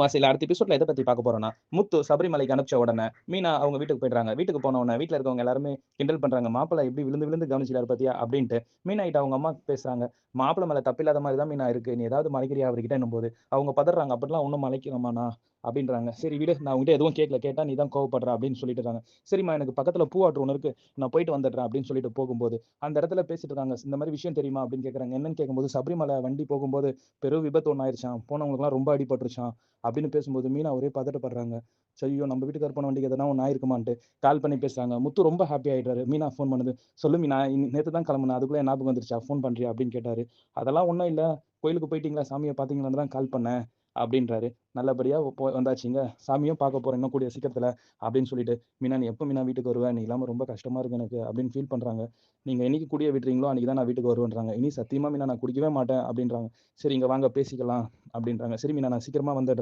வாசியில அடுத்த எபிசோட்ல எதை பத்தி பார்க்க போறோம்னா முத்து சபரிமலைக்கு அனுப்பிச்ச உடனே மீனா அவங்க வீட்டுக்கு போயிடுறாங்க. வீட்டுக்கு போன உடனே வீட்டுல இருக்கவங்க எல்லாருமே கிண்டல் பண்றாங்க. மாப்பிள்ளை எப்படி விழுந்து விழுந்து கவனிச்சிடாரு பத்தியா? அப்படின்ட்டு மீனா கிட்ட அவங்க அம்மா பேசுறாங்க. மாப்பிள்ளை மேல தப்பில்லாத மாதிரி தான் மீனா இருக்கு. நீ ஏதாவது மலைக்கிறியா அவர்கிட்ட போது அவங்க பதறாங்க. அப்படிலாம் ஒன்றும் மலைக்கிறோமாண்ணா அப்படின்றாங்க. சரி விடு நான் உங்ககிட்ட எதுவும் கேட்கல கேட்டா நீ தான் கோவப்படுற அப்படின்னு சொல்லிட்டு இருக்காங்க சரிம்மா எனக்கு பக்கத்துல பூவாற்று ஒன்று இருக்கு நான் போயிட்டு வந்துடுறேன் அப்படின்னு சொல்லிட்டு போகும்போது அந்த இடத்துல பேசிட்டு இருக்காங்க. இந்த மாதிரி விஷயம் தெரியுமா அப்படின்னு கேட்கறாங்க என்னன்னு கேட்கும்போது சபரிமலை வண்டி போகும்போது பெரும் விபத்து ஒன்று ஆயிடுச்சான் போனவங்களுக்குலாம் ரொம்ப அடிபட்டுருச்சான் அப்படின்னு பேசும்போது மீனா ஒரே பதட்டப்படுறாங்க. ஐயோ நம்ம வீட்டுக்கார போன வண்டிக்கு எதனா ஒன்று ஆயிருக்குமான்ட்டு கால் பண்ணி பேசுறாங்க. முத்து ரொம்ப ஹாப்பி ஆயிடுறாரு. மீனா ஃபோன் பண்ணுது. சொல்லு மீனா நேற்று தான் கிளம்புனேன் அதுக்குள்ளே ஞாபகம் வந்துருச்சா? ஃபோன் பண்றியா அப்படின்னு கேட்டாரு. அதெல்லாம் ஒன்றும் இல்லை. கோயிலுக்கு போயிட்டீங்களா? சாமியை பார்த்தீங்களான்னு தான் கால் பண்ணேன். அப்படின்றாரு. நல்லபடியா போ வந்தாச்சுங்க. சாமியும் பார்க்க போறேன் இன்னும் கூடிய சீக்கிரத்துல அப்படின்னு சொல்லிட்டு மீனா நீ எப்போ மீனா வீட்டுக்கு வருவேன் நீ இல்லாம ரொம்ப கஷ்டமா இருக்கு எனக்கு அப்படின்னு ஃபீல் பண்றாங்க. நீங்க என்னைக்கு கூடிய விட்டுறீங்களோ அன்னைக்கு தான் நான் வீட்டுக்கு வருவேன்றாங்க. இனி சத்தியமா மீனா நான் குடிக்கவே மாட்டேன் அப்படின்றாங்க. சரி இங்க வாங்க பேசிக்கலாம் அப்படின்றாங்க. சரி மீனா நான் சீக்கிரமா வந்துடுறேன்.